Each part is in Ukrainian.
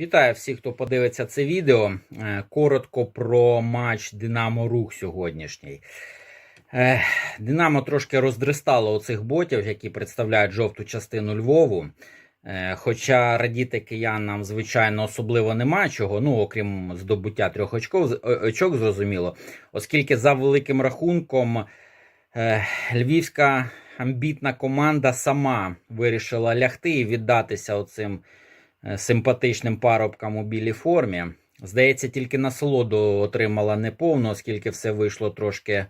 Вітаю всіх, хто подивиться це відео. Е, Коротко про матч Динамо Рух сьогоднішній. Е, Динамо трошки роздристало оцих ботів, які представляють жовту частину Львову. Е, Хоча радіти киянам, звичайно, особливо нема чого, ну окрім здобуття трьох очков, очок, зрозуміло, оскільки за великим рахунком львівська амбітна команда сама вирішила лягти і віддатися оцим симпатичним парубкам у білій формі. Здається, тільки насолоду отримала неповно, оскільки все вийшло трошки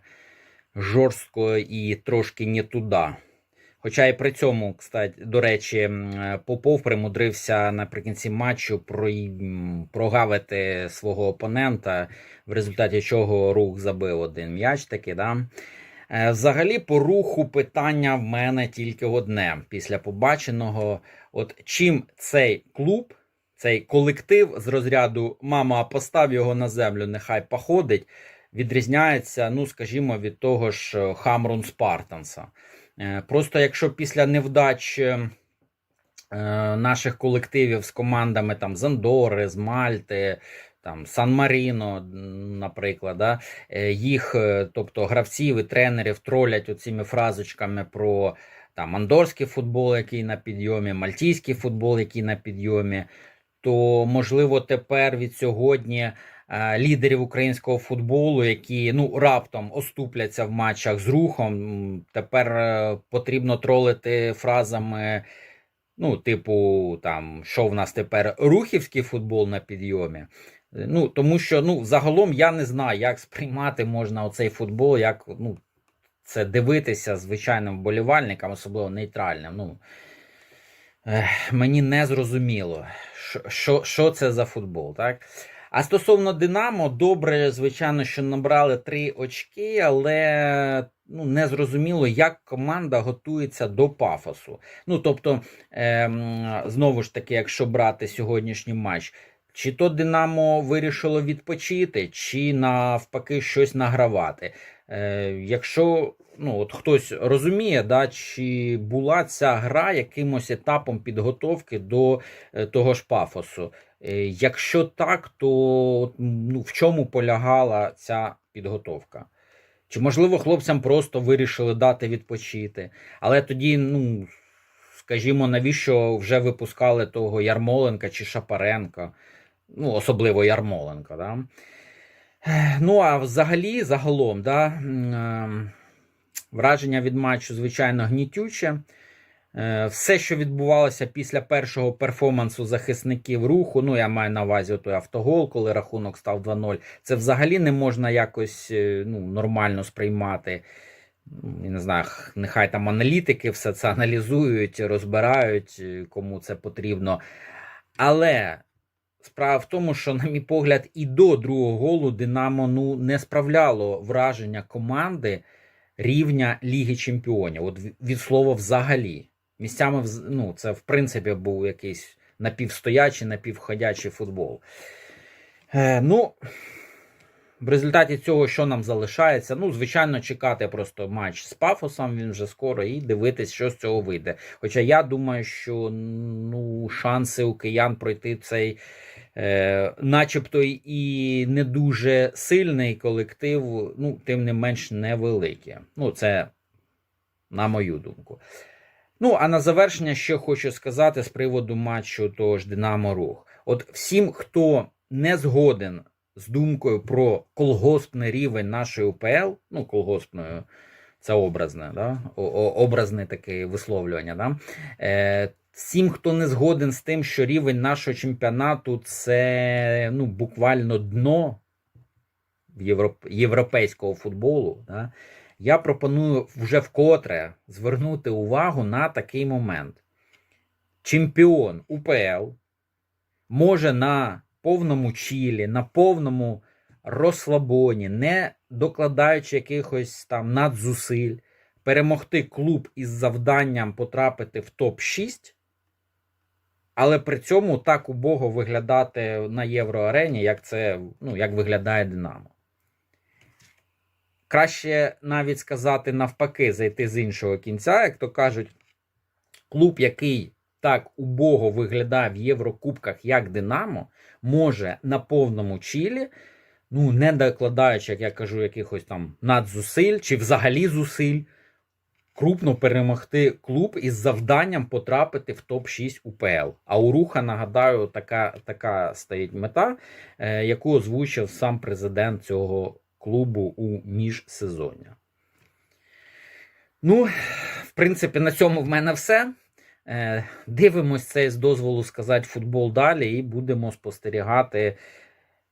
жорстко і трошки не туди. Хоча і при цьому, кстати, до речі, е, Попов примудрився наприкінці матчу про, прогавити свого опонента, в результаті чого рух забив один м'яч таки. Да? Е, Взагалі, по руху питання в мене тільки одне після побаченого. От чим цей клуб, цей колектив з розряду Мама, постав його на землю, нехай походить, відрізняється, ну, скажімо, від того ж е, Хамрун Спартанса. Е, Просто якщо після невдач наших колективів з командами там з Андори, з Мальти, там Сан Маріно, наприклад, да, е, їх, е, тобто гравців і тренерів, тролять оціми фразочками про там андорський футбол, який на підйомі, мальтійський футбол, який на підйомі, то можливо тепер від сьогодні е, лідерів українського футболу, які ну раптом оступляться в матчах з рухом, тепер потрібно тролити фразами. Ну, типу, там, що в нас тепер рухівський футбол на підйомі. Ну, тому що ну, загалом я не знаю, як сприймати можна оцей футбол, як ну, це дивитися звичайним вболівальникам, особливо нейтральним. Ну, ех, мені не зрозуміло, що, що, що це за футбол, так? А стосовно Динамо, добре, звичайно, що набрали три очки, але ну, не зрозуміло, як команда готується до пафосу. Ну, тобто, ем, знову ж таки, якщо брати сьогоднішній матч, чи то Динамо вирішило відпочити, чи навпаки щось награвати. Е, якщо ну, от хтось розуміє, да, чи була ця гра якимось етапом підготовки до е, того ж пафосу. Е, Якщо так, то ну, в чому полягала ця підготовка? Чи можливо хлопцям просто вирішили дати відпочити? Але тоді, ну скажімо, навіщо вже випускали того Ярмоленка чи Шапаренка? Ну, особливо Ярмоленка, да? Ну, а взагалі, загалом, да, е, враження від матчу, звичайно, гнітюче. Е, Все, що відбувалося після першого перформансу захисників руху, ну я маю на увазі той автогол, коли рахунок став 2-0, це взагалі не можна якось е, ну, нормально сприймати. Я не знаю, нехай там аналітики все це аналізують, розбирають, кому це потрібно. Але справа в тому, що, на мій погляд, і до другого голу Динамо ну, не справляло враження команди рівня Ліги Чемпіонів. От від слова взагалі. Місцями ну, це в принципі був якийсь напівстоячий, напівходячий футбол. Е, ну, в результаті цього, що нам залишається? Ну, звичайно, чекати просто матч з пафосом, він вже скоро, і дивитись, що з цього вийде. Хоча я думаю, що ну, шанси у киян пройти цей, е, начебто і не дуже сильний колектив, ну, тим не менш невеликі. Ну, це на мою думку. Ну, а на завершення ще хочу сказати з приводу матчу того ж Динамо Рух. От всім, хто не згоден з думкою про колгоспний рівень нашої УПЛ, ну, колгоспною, це образне, да? Образне таке висловлювання. Да? Е, всім, хто не згоден з тим, що рівень нашого чемпіонату це ну, буквально дно європ... європейського футболу. Да? Я пропоную вже вкотре звернути увагу на такий момент. Чемпіон УПЛ може на повному чілі, на повному розслабоні, не докладаючи якихось там надзусиль, перемогти клуб із завданням потрапити в топ-6, але при цьому так убого виглядати на євроарені, як це ну, як виглядає Динамо. Краще навіть сказати навпаки, зайти з іншого кінця, як то кажуть, клуб, який так убого виглядає в Єврокубках, як Динамо, може на повному чілі, ну не докладаючи, як я кажу, якихось там надзусиль чи взагалі зусиль, крупно перемогти клуб із завданням потрапити в топ-6 УПЛ. А у Руха, нагадаю, така, така стоїть мета, е, яку озвучив сам президент цього клубу у міжсезоння. Ну, в принципі, на цьому в мене все. Е, Дивимось цей з дозволу сказати футбол далі і будемо спостерігати.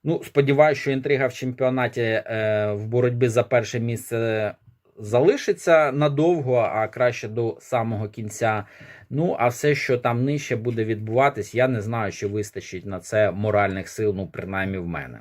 Ну, сподіваюся, що інтрига в чемпіонаті е, в боротьбі за перше місце залишиться надовго, а краще до самого кінця. Ну, а все, що там нижче буде відбуватись, я не знаю, чи вистачить на це моральних сил, ну, принаймні в мене.